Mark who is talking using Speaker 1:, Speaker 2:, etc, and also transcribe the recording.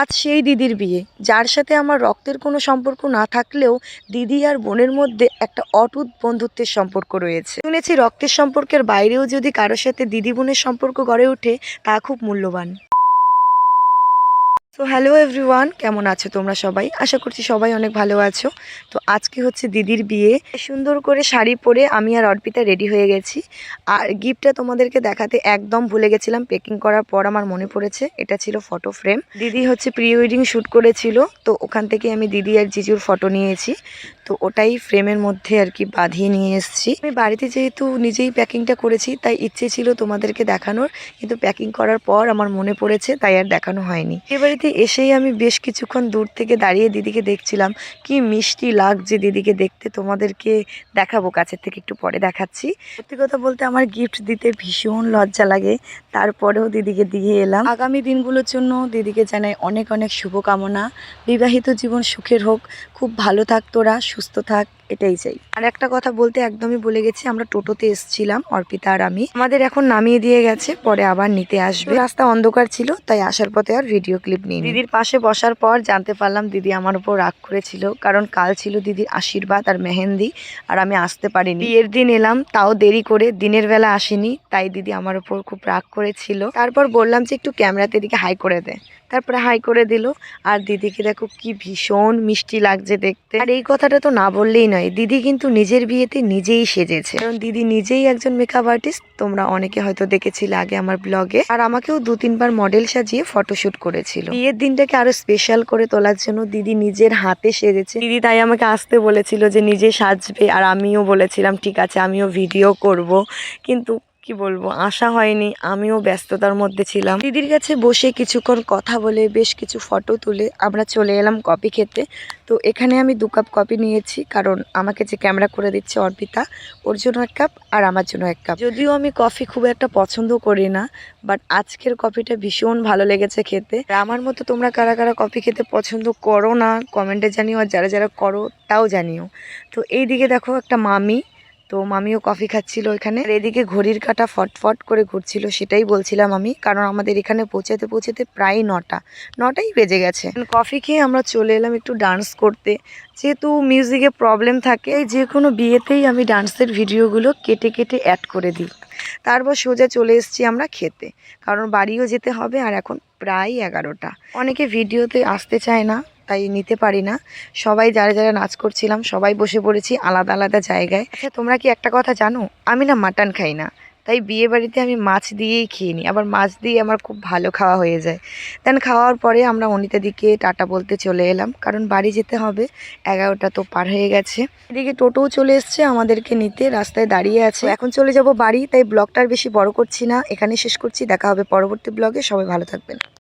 Speaker 1: আজ সেই দিদির বিয়ে। যার সাথে আমার রক্তের কোনো সম্পর্ক না থাকলেও দিদি আর বোনের মধ্যে একটা অটুট বন্ধুত্বের সম্পর্ক রয়েছে। শুনেছি রক্তের সম্পর্কের বাইরেও যদি কারোর সাথে দিদি বোনের সম্পর্ক গড়ে ওঠে, তা খুব মূল্যবান। তো হ্যালো এভরিওয়ান, কেমন আছো তোমরা সবাই? আশা করছি সবাই অনেক ভালো আছো। তো আজকে হচ্ছে দিদির বিয়ে। সুন্দর করে শাড়ি পরে আমি আর অর্পিতা রেডি হয়ে গেছি। আর গিফটটা তোমাদেরকে দেখাতে একদম ভুলে গেছিলাম। পেকিং করার পর আমার মনে পড়েছে, এটা ছিল ফটো ফ্রেম দিদি হচ্ছে প্রি ওয়েডিং শ্যুট করেছিল, তো ওখান থেকে আমি দিদি আর জিজুর ফটো নিয়েছি। তো ওটাই ফ্রেমের মধ্যে আর কি বাঁধিয়ে নিয়ে এসেছি। আমি বাড়িতে যেহেতু নিজেই প্যাকিংটা করেছি, তাই ইচ্ছে ছিল তোমাদেরকে দেখানোর, কিন্তু প্যাকিং করার পর আমার মনে পড়েছে, তাই আর দেখানো হয়নি। এ বাড়িতে এসেই আমি বেশ কিছুক্ষণ দূর থেকে দাঁড়িয়ে দিদিকে দেখছিলাম। কি মিষ্টি লাগছে দিদিকে দেখতে, তোমাদেরকে দেখাবো, কাছের থেকে একটু পরে দেখাচ্ছি। সত্যি কথা বলতে আমার গিফট দিতে ভীষণ লজ্জা লাগে, তারপরেও দিদিকে দিয়ে এলাম। আগামী দিনগুলোর জন্য দিদিকে জানাই অনেক অনেক শুভকামনা। বিবাহিত জীবন সুখের হোক, খুব ভালো থাক তোরা সুস্থ থাক। এটাই চাই। আর একটা কথা বলতে একদমই বলে গেছি, আমরা টোটোতে এসেছিলাম, অর্পিতা আর আমি। আমাদের এখন নামিয়ে দিয়ে গেছে, পরে আবার নিতে আসবে। রাস্তা অন্ধকার ছিল, তাই আসার পথে আর ভিডিও ক্লিপ নিই দিদির পাশে বসার পর জানতে পারলাম দিদি আমার উপর রাগ করেছিল, কারণ কাল ছিল দিদির আশীর্বাদ আর মেহেন্দি, আর আমি আসতে পারিনি। বিয়ের দিন এলাম, তাও দেরি করে, দিনের বেলা আসিনি, তাই দিদি আমার উপর খুব রাগ করেছিল। তারপর বললাম যে একটু ক্যামেরাতে দিকে হাই করে দে। তারপরে হাই করে দিল, আর দিদিকে দেখো কি ভীষণ মিষ্টি লাগছে দেখতে। আর এই কথাটা তো না বললেই নয়, দিদি কিন্তু নিজের বিয়েতে নিজেই সেজেছে। কারণ দিদি নিজেই একজন মেকআপ আর্টিস্ট তোমরা অনেকে হয়তো দেখেছিলে আগে আমার ব্লগে আর আমাকেও দু, তিনবার মডেল সাজিয়ে ফটোশুট করেছিল। বিয়ের দিনটাকে আরও স্পেশাল করে তোলার জন্য দিদি নিজের হাতে সেজেছে। দিদি তাই আমাকে আসতে বলেছিল যে নিজে সাজবে, আর আমিও বলেছিলাম, ঠিক আছে, আমিও ভিডিও করব। কিন্তু কি বলব, আশা হয়নি, আমিও ব্যস্ততার মধ্যে ছিলাম। দিদির কাছে বসে কিছুক্ষণ কথা বলে বেশ কিছু ফটো তুলে আমরা চলে এলাম কপি খেতে। তো এখানে আমি দু কাপ কপি নিয়েছি, কারণ আমাকে যে ক্যামেরা করে দিচ্ছে অর্পিতা, ওর জন্য এক কাপ আর আমার জন্য এক কাপ যদিও আমি কফি খুব একটা পছন্দ করি না বাট আজকের কফিটা ভীষণ ভালো লেগেছে খেতে। আমার মতো তোমরা কারা কারা কফি খেতে পছন্দ করো না কমেন্টে জানিও, আর যারা যারা করো, তাও জানিও। তো এই দিকে দেখো একটা মামি তো মামিও কফি খাচ্ছিল আর এদিকে ঘড়ির কাটা ফটফট করে ঘুরছিল, সেটাই বলছিলাম আমি, কারণ আমাদের এখানে পৌঁছাতে পৌঁছাতে প্রায় নটা। নটাই বেজে গেছে। কফি খেয়ে আমরা চলে এলাম একটু ডান্স করতে। যেহেতু মিউজিকে প্রবলেম থাকে, যে কোনো বিয়েতেই আমি ডান্সের ভিডিওগুলো কেটে কেটে অ্যাড করে দিই। তারপর সোজা চলে এসেছি আমরা খেতে। কারণ বাড়িও যেতে হবে আর এখন প্রায় এগারোটা। অনেকে ভিডিওতে আসতে চায় না। তাই নিতে পারি না। সবাই যারা যারা নাচ করছিলাম সবাই বসে পড়েছি আলাদা আলাদা জায়গায়। আচ্ছা তোমরা কি একটা কথা জানো? আমি না মাটন খাই না তাই বিয়ে বাড়িতে আমি মাছ দিয়েই খেয়ে নিই। আবার মাছ দিয়ে আমার খুব ভালো খাওয়া হয়ে যায়। দেন খাওয়ার পরে আমরা অনিতা দিকে টাটা বলতে চলে এলাম কারণ বাড়ি যেতে হবে। এগারোটা তো পার হয়ে গেছে। এদিকে টোটোও চলে এসছে আমাদেরকে নিতে রাস্তায় দাঁড়িয়ে আছে। এখন চলে যাব বাড়ি তাই ব্লগটার বেশি বড় করছি না। এখানে শেষ করছি দেখা হবে পরবর্তী ব্লগে। সবাই ভালো থাকবেন।